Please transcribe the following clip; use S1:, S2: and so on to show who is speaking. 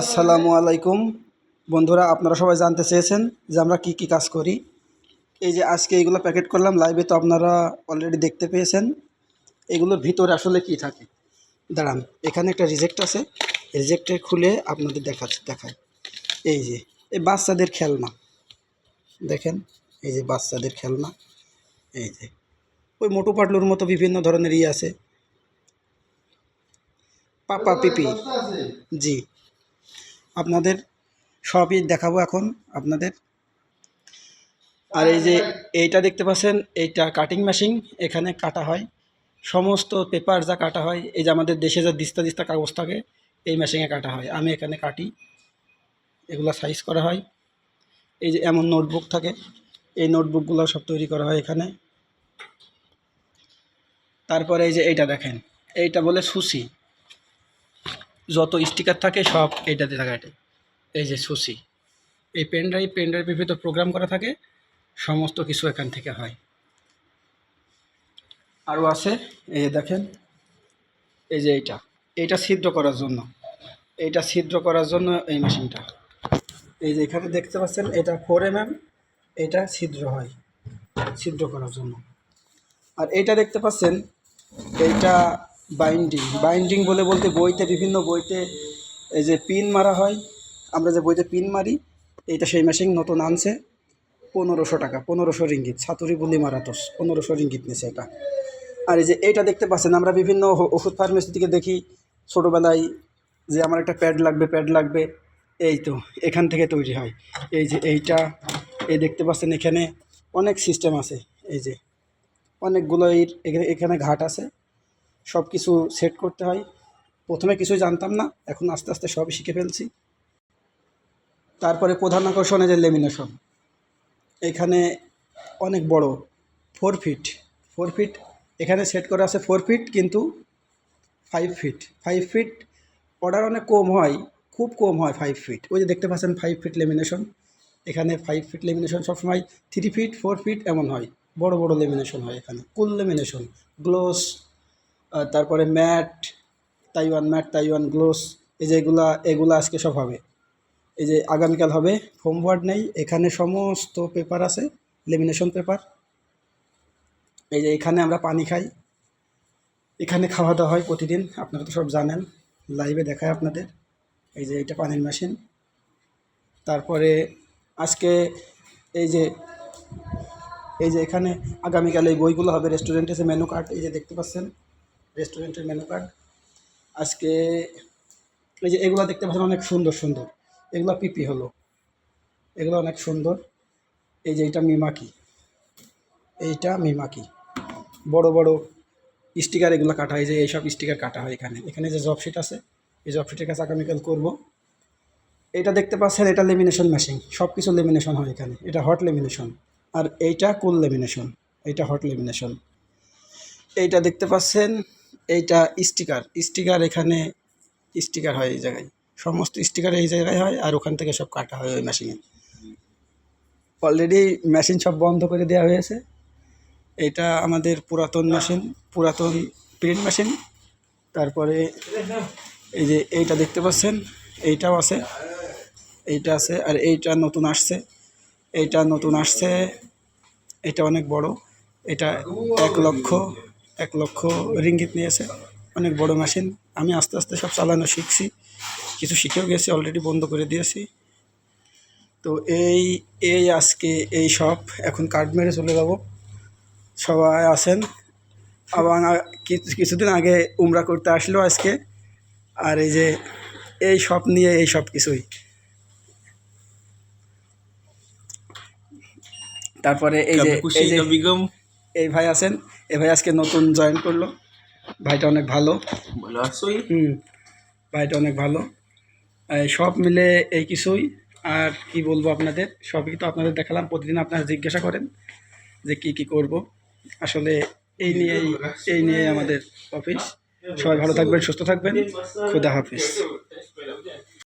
S1: আসসালামু আলাইকুম। বন্ধুরা, আপনারা সবাই জানতে চেয়েছেন যে আমরা কি কি কাজ করি। এই যে আজকে এইগুলো প্যাকেট করলাম, লাইভে তো আপনারা অলরেডি দেখতে পেয়েছেন। এগুলোর ভিতরে আসলে কি থাকে? দাঁড়ান, এখানে একটা রিজেক্ট আছে। রিজেক্টে খুলে আপনাদের দেখাচ্ছি দেখায় এই যে, এই বাচ্চাদের খেলনা। দেখেন, এই যে বাচ্চাদের খেলনা। এই যে, ওই মোটু পাটলুর মতো বিভিন্ন ধরনের ইয়ে আছে। পাপা পিপি। জি। আপনাদের সবই দেখাবো এখন আপনাদের। আর এই যে এইটা দেখতে পাচ্ছেন, এইটা কাটিং মেশিন এখানে কাটা হয়। সমস্ত পেপার যা কাটা হয়, এই যে আমাদের দেশে যা দিস্তা দিস্তা কাগজ থাকে, এই মেশিনে কাটা হয়। আমি এখানে কাটি, এগুলো সাইজ করা হয়। এই যে এমন নোটবুক থাকে, এই নোটবুকগুলো সব তৈরি করা হয় এখানে। তারপরে এই যে এইটা দেখেন, এইটা বলে সুসি যত স্টিকার থাকে সব এইটাতে থাকে এটা। এই যে সুসি এই পেন ড্রাইভ পেন ড্রাইভের ভিতর প্রোগ্রাম করা থাকে, সমস্ত কিছু এখান থেকে হয়। আরও আছে, এই যে দেখেন, এই যে এইটা। এইটা ছিদ্র করার জন্য। এইটা ছিদ্র করার জন্য এই মেশিনটা। এই যে এখানে দেখতে পাচ্ছেন, এটা ফোর এম এম এটা ছিদ্র হয়, ছিদ্র করার জন্য। আর এইটা দেখতে পাচ্ছেন, এইটা বাইন্ডিং বাইন্ডিং বলে বলতে বইতে, বিভিন্ন বইতে এই যে পিন মারা হয়, আমরা যে বইতে পিন মারি, এইটা সেই মেশিন নতুন আনছে, পনেরোশো টাকা, পনেরোশো রিঙ্গিত, ছাতুরি বুলি মারাতস পনেরোশো রিঙ্গিত নিছে এটা। আর এই যে এইটা দেখতে পাচ্ছেন, আমরা বিভিন্ন ওষুধ ফার্মেসি থেকে দেখি, ছোটোবেলায় যে আমার একটা প্যাড লাগবে প্যাড লাগবে, এই তো, এখান থেকে তৈরি হয়। এই যে এইটা, এই দেখতে পাচ্ছেন এখানে অনেক সিস্টেম আছে, এই যে অনেকগুলো এখানে ঘাট আছে। সব কিছু সেট করতে হয়। প্রথমে কিছুই জানতাম না, এখন আস্তে আস্তে সবই শিখে ফেলছি। তারপরে প্রধান আকর্ষণে যে লেমিনেশন এখানে অনেক বড় ফোর ফিট ফোর ফিট এখানে সেট করা আছে ফোর ফিট কিন্তু five feet five feet order অনেক কম হয়, খুব কম হয় ফাইভ ফিট ওই যে দেখতে পাচ্ছেন ফাইভ ফিট লেমিনেশন এখানে ফাইভ ফিট লেমিনেশন সবসময় থ্রি ফিট ফোর ফিট এমন হয়, বড় বড় লেমিনেশন হয় এখানে কুল লেমিনেশন গ্লোস তারপরে matte, Taiwan matte, Taiwan gloss, এই যে এগুলা, এগুলো আজকে সব হবে। এই যে আগামীকাল হবে হোমওয়ার্ড নেই, এখানে সমস্ত পেপার আছে, লেমিনেশন পেপার। এই যে এখানে আমরা পানি খাই, এখানে খাওয়া দাওয়া হয় প্রতিদিন, আপনারা তো সব জানেন, লাইভে দেখায় আপনাদের। এই যে এটা পানির মেশিন। তারপরে আজকে এই যে এই যে এখানে আগামীকাল এই বইগুলো হবে, রেস্টুরেন্টে যে মেনু কার্ড, এই যে দেখতে পাচ্ছেন রেস্টুরেন্টের মেনু কার্ড আজকে এই যে এগুলো দেখতে পাচ্ছেন অনেক সুন্দর সুন্দর। এগুলো পিপি হলো। এগুলো অনেক সুন্দর। এই যে এটা মিমাকি। এইটা মিমাকি। বড় বড় স্টিকার এগুলো কাটা হয়। যে এইসব স্টিকার কাটা হয় এখানে। এখানে যে জব শিট আছে, এই জব শিটের কাছে আগামীকাল করব। এটা দেখতে পাচ্ছেন, এটা লেমিনেশন মেশিন সব কিছু লেমিনেশন হয় এখানে। এটা হট লেমিনেশন আর এইটা কুল লেমিনেশন এইটা হট লেমিনেশন এইটা দেখতে পাচ্ছেন এইটা স্টিকার স্টিকার এখানে স্টিকার হয় এই জায়গায়। সমস্ত স্টিকার এই জায়গায় হয় আর ওখান থেকে সব কাটা হয় ওই মেশিনে। অলরেডি মেশিন সব বন্ধ করে দেওয়া হয়েছে। এটা আমাদের পুরাতন মেশিন পুরাতন প্রিন্ট মেশিন তারপরে এই যে এইটা দেখতে পাচ্ছেন, এইটাও আছে, এইটা আছে আর এইটা নতুন আসছে। এইটা নতুন আসছে, এটা অনেক বড়, এটা এক লক্ষ এক লক্ষ রিঙ্গিত নিয়েছে অনেক বড় মেশিন আমি আস্তে আস্তে সব চালানো শিখছি কিছু শিখেও গেছি অলরেডি বন্ধ করে দিয়েছি। তো এই এই আজকে এই সব এখন কার্ড মেরে চলে যাব। সবাই আছেন আবার কিছু- কিছুদিন আগে উমরা করতে আসলো আজকে। আর এই যে এই সব নিয়ে এই সব কিছুই। তারপরে এই যে এই যে
S2: বেগম।
S1: এই ভাই আছেন। এই ভাই আজকে নতুন জয়েন করল। ভাইটা অনেক ভালো। হুম ভাইটা অনেক ভালো। সব মিলে এই কিছুই। আর কি বলব আপনাদের? সবই তো আপনাদের দেখালাম। প্রতিদিন আপনারা জিজ্ঞাসা করেন যে কি কি করব। আসলে এই নিয়েই এই নিয়ে আমাদের অফিস সবাই ভালো থাকবেন সুস্থ থাকবেন। খুদা হাফিজ।